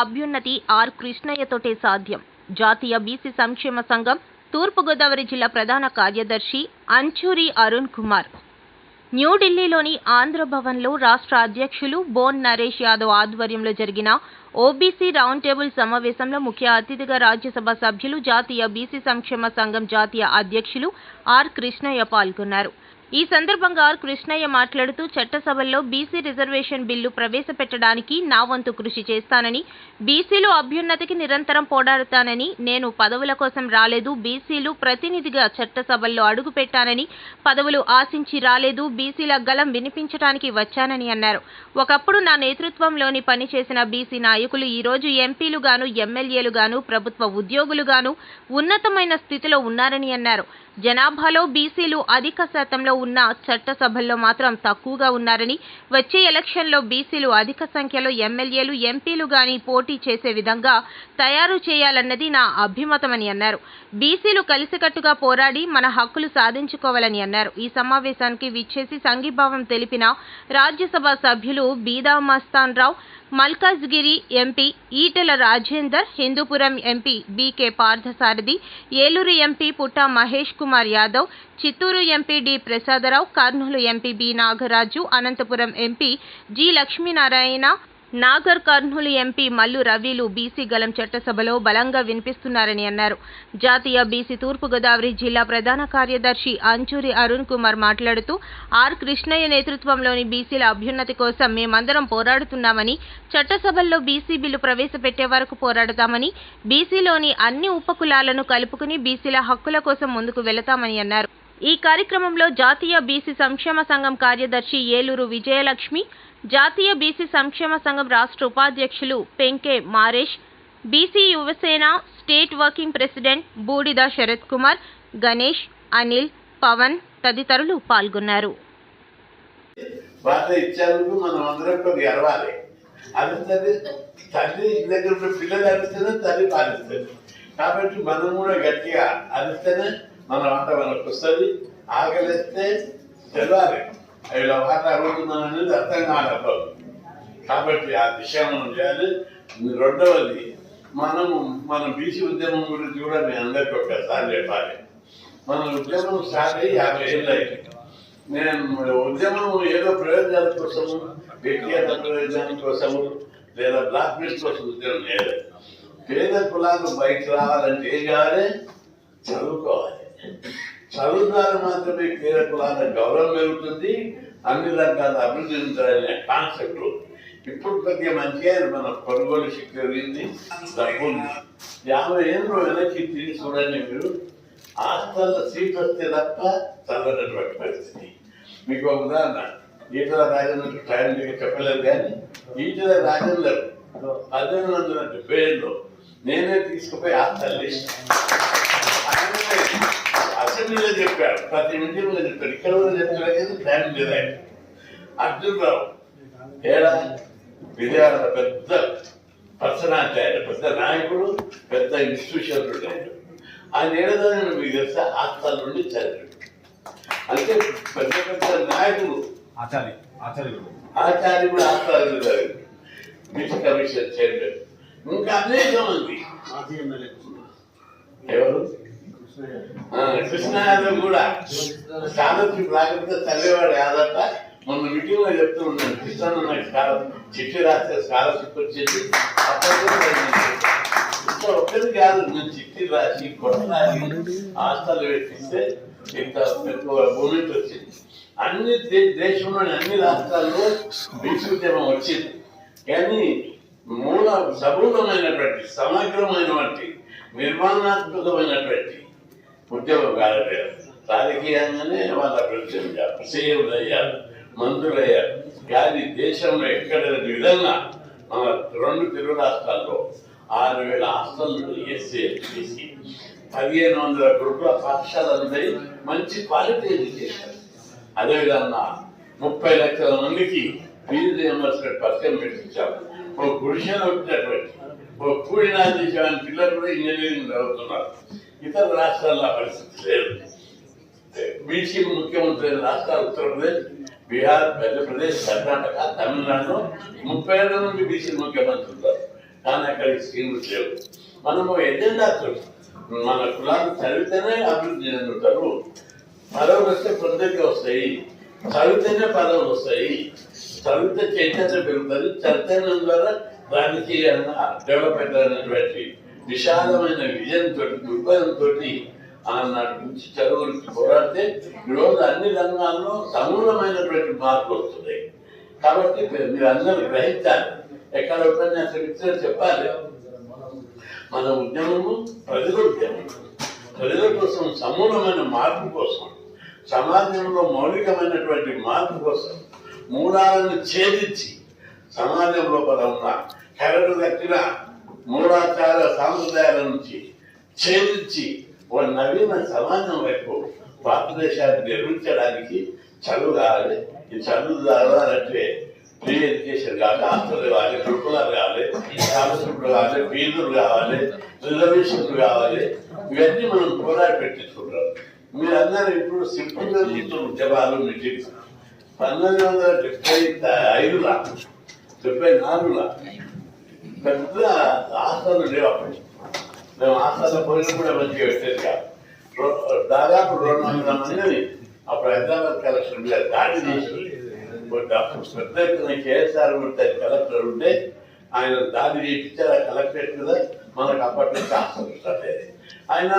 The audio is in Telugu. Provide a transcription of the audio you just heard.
అభ్యున్నతి ఆర్ కృష్ణయ్యతోటే సాధ్యం. జాతీయ బీసీ సంక్షేమ సంఘం తూర్పుగోదావరి జిల్లా ప్రధాన కార్యదర్శి అంచూరి అరుణ్ కుమార్. న్యూఢిల్లీలోని ఆంధ్రభవన్లో రాష్ట్ర అధ్యక్షులు బోన్ నరేష్ యాదవ్ ఆధ్వర్యంలో జరిగిన ఓబీసీ రౌండ్ టేబుల్ సమావేశంలో ముఖ్య అతిథిగా రాజ్యసభ సభ్యులు జాతీయ బీసీ సంక్షేమ సంఘం జాతీయ అధ్యక్షులు ఆర్ కృష్ణయ్య పాల్గొన్నారు. ఈ సందర్భంగా ఆర్ కృష్ణయ్య మాట్లాడుతూ చట్టసభల్లో బీసీ రిజర్వేషన్ బిల్లు ప్రవేశపెట్టడానికి నా వంతు కృషి చేస్తానని బీసీలు అభ్యున్నతికి నిరంతరం పోరాడతానని నేను పదవుల కోసం రాలేదు బీసీలు ప్రతినిధిగా చట్టసభల్లో అడుగుపెట్టానని పదవులు ఆశించి రాలేదు బీసీల గలం వినిపించడానికి వచ్చానని అన్నారు. ఒకప్పుడు నా నేతృత్వంలోని పనిచేసిన బీసీ నాయకులు ఈరోజు ఎంపీలుగాను ఎమ్మెల్యేలుగాను ప్రభుత్వ ఉద్యోగులుగాను ఉన్నతమైన స్థితిలో ఉన్నారని అన్నారు. జనాభాలో బీసీలు అధిక శాతంలో ఉన్న చట్టసభల్లో మాత్రం తక్కువగా ఉన్నారని వచ్చే ఎలక్షన్లో బీసీలు అధిక సంఖ్యలో ఎమ్మెల్యేలు ఎంపీలు గాని పోటీ చేసే విధంగా తయారు చేయాలన్నది నా అభిమతమని అన్నారు. బీసీలు కలిసికట్టుగా పోరాడి మన హక్కులు సాధించుకోవాలని అన్నారు. ఈ సమావేశానికి విచ్చేసి సంఘీభావం తెలిపిన రాజ్యసభ సభ్యులు Beeda Mastan Rao Malkajgiri MP Etela Rajender Hindupuram MP B K Parthasarathi Eluru MP Putta Mahesh Kumar Yadav Chittoor MP D Prasadarao Kurnool MP B Nagaraju Anantapuram MP G Lakshminarayana Nagar Kurnool MP Mallu రవిలు BC గలం చట్టసభలో బలంగా వినిపిస్తున్నారని అన్నారు. జాతీయ బీసీ తూర్పుగోదావరి జిల్లా ప్రధాన కార్యదర్శి అంచూరి అరుణ్ కుమార్ మాట్లాడుతూ ఆర్ కృష్ణయ్య నేతృత్వంలోని బీసీల అభ్యున్నతి కోసం మేమందరం పోరాడుతున్నామని చట్టసభల్లో బీసీ బిల్లు ప్రవేశపెట్టే వరకు పోరాడతామని బీసీలోని అన్ని ఉపకులాలను కలుపుకుని బీసీల హక్కుల కోసం ముందుకు వెళతామని అన్నారు. ఈ కార్యక్రమంలో జాతీయ బీసీ సంక్షేమ సంఘం కార్యదర్శి ఏలూరు విజయలక్ష్మి జాతీయ బీసీ సంక్షేమ సంఘం రాష్ట్ర ఉపాధ్యక్షులు Penke Maresh BC Yuvasena state working president Boodida Sarath Kumar Ganesh Anil Pawan తదితరులు పాల్గొన్నారు. తల్లి దగ్గర పిల్లలు అరుస్తేనే తల్లి కాబట్టి మనం కూడా గట్టిగా అరిస్తేనే మన వంట మనకు వస్తుంది ఆకలిస్తే తెలవాలి ఇలా మాట అడుగుతున్నాను అనేది అర్థం కాదు కాబట్టి ఆ దిశ మనం చేయాలి. రెండవది మనము మన బీసీ ఉద్యమం గురించి కూడా నేను అందరికీ ఒకసారి చెప్పాలి. మన ఉద్యమం స్టార్ట్ అయ్యి యాభై ఏళ్ళు అయింది. నేను ఉద్యమం ఏదో ప్రయోజనాల కోసము వ్యక్తిగత ప్రయోజనం కోసము లేదా బ్లాక్ మెయిల్ కోసం ఉద్యమం లేదు. పేద కులాలు బయటకు రావాలంటే ఏం కావాలి చదువుకోవాలి. చదువు ద్వారా మాత్రమే క్రీడ కులాల గౌరవం పెరుగుతుంది అన్ని రకాల అభివృద్ధి ఉంటాయనే కాన్సెప్ట్ ఇప్పుడు కొద్దిగా మంచిగా మన కొనుగోలు శక్తి పెరిగింది డబ్బులు. యాభై ఏళ్ళు వెనక్కి తిరిగి చూడండి మీరు. హాస్టల్లో సీట్ వస్తే తప్ప చదవనటువంటి పరిస్థితి. మీకు ఒక ఉదాహరణ. ఈటల రాజేంద్ర టైంగా చెప్పలేదు కానీ ఈటల రాజేందర్ పద్దెనిమిది వందల డెబ్బై ఏళ్ళు నేనే తీసుకుపోయి హాస్టల్ అసెంబ్లీలో చెప్పాడు ప్రతి మీటింగ్లో చెప్పాడు ఇక్కడ కూడా చెప్పలేదు లేదు ఆయన అర్జున్ రావు ఏడా విజయవాడ పెద్ద పర్సనాలిటీ ఆయన పెద్ద నాయకుడు పెద్ద ఇన్స్టిట్యూషన్ ఉంటాడు ఆయన ఏడాది మీకు తెలుసా? హాస్టల్ నుండి చదివాడు. అంటే పెద్ద పెద్ద నాయకులు. ఆచార్య ఆచార్యుడు ఆచార్య కూడా హాస్టల్ చదివాడు బీసీ కమిషన్ చైర్మన్. ఇంకా అనేక మంది. మాజీ ఎమ్మెల్యే ఎవరు? కృష్ణ యాదవ్ కూడా స్కాలర్షిప్ రాకపోతే చదివేవాడు యాదట మొన్న మీటింగ్లో చెప్తూ ఉన్నాను కృష్ణ నాకు స్కాలర్ చిట్టి రాస్తే స్కాలర్షిప్ వచ్చేసి అప్పటికే ఇంకా ఒక్కరి కాదు నేను చిట్టి రాసి కొట్లాడి హాస్టల్ పెట్టిస్తే ఇంత మూమెంట్ వచ్చింది. అన్ని దేశంలోని అన్ని రాష్ట్రాల్లో బీసీ ఉద్యమం వచ్చింది. కానీ మూల సమూలమైనటువంటి సమగ్రమైనటువంటి నిర్మాణాత్మకమైనటువంటి ఉద్యమం కాలేదు రాజకీయంగానే వాళ్ళ ప్రశ్న సేవలు అయ్యారు మందులు అయ్యారు. కానీ దేశంలో ఎక్కడ విధంగా మన రెండు తెలుగు రాష్ట్రాల్లో ఆరు వేల హాస్టల్ ఎస్సీ పదిహేను వందల గురుకుల పాఠశాలలు మంచి క్వాలిటీ ఎడ్యుకేషన్. అదేవిధంగా ముప్పై లక్షల మందికి ఫీజు రియంబర్స్మెంట్ పథకం పెట్టించాం. ఒక గుడిసెలో వచ్చినటువంటి ఒక కూడినా చేసేవాని పిల్లలు కూడా ఇంజనీరింగ్ చదువుతున్నారు. ఇతర రాష్ట్రాల్లో ఆ పరిస్థితి లేదు బీసీ ముఖ్యమంత్రి అయిన రాష్ట్రాలు ఉత్తరప్రదేశ్ బీహార్ మధ్యప్రదేశ్ కర్ణాటక తమిళనాడులో ముప్పై ఏళ్ళ నుండి బీసీ ముఖ్యమంత్రి ఉన్నారు కానీ అక్కడికి స్కీములు లేవు మనము ఎజెండాతో మన కులాలు చదివితేనే అభివృద్ధి చెందుతారు పదవులు వస్తే పొందకి వస్తాయి చదివితేనే పదవులు వస్తాయి చదివితే చైతన్యం పెరుగుతుంది చైతన్యం ద్వారా రాజకీయంగా డెవలప్మెంట్ అనేటువంటి విశాలమైన విజయంతో తోటి దృక్పథంతో ఆనాటి నుంచి చదువులకి పోరాడితే ఈరోజు అన్ని రంగాల్లో సమూలమైనటువంటి మార్పులు వస్తున్నాయి కాబట్టి మీరు అందరూ గ్రహించాలి. ఎక్కడ ఉపన్యాసం ఇచ్చినా చెప్పాలి. మన ఉద్యమము ప్రజల ఉద్యమం. ప్రజల కోసం సమూలమైన మార్పు కోసం సమాజంలో మౌలికమైనటువంటి మార్పు కోసం మూలాలను ఛేదించి సమాజం లోపల ఉన్న కరడు కట్టిన మూఢాచార సాంప్రదాయాల నుంచి ఛేదించి ఒక నవీన సమాజం వైపు భారతదేశాన్ని నిర్మించడానికి చదువు కావాలి ఈ చదువు కావాలంటే ఫ్రీ ఎడ్యుకేషన్ కావాలి హాస్టల్ కావాలి గురుకులాలు కావాలి స్కాలర్షిప్లు కావాలి ఫీజులు కావాలి రిజర్వేషన్లు కావాలి. ఇవన్నీ మనం పోరాడి పెట్టించుకుంటాం మీరందరూ ఇప్పుడు సింపుల్గా చూస్తున్న ఉద్యమాలు మీటింగ్స్ పంతొమ్మిది వందల డెబ్బై ఐదులా? డెబ్బై నాలుగులా? పెద్ద ఆస్థానం లేవు అప్పుడు మేము ఆస్థాన పోయినప్పుడు కూడా మంచిగా వచ్చేది కాదు. దాదాపు రెండు వందల మందిని అప్పుడు హైదరాబాద్ కలెక్టర్ మీద దాడి చేసి పెద్ద ఎత్తున కేఎస్ఆర్ ఉంటే కలెక్టర్ ఉంటే ఆయన దాడి చేయించారు ఆ కలెక్టరేట్ మీద. మనకు అప్పటి నుంచి ఆస్థానం ఆయన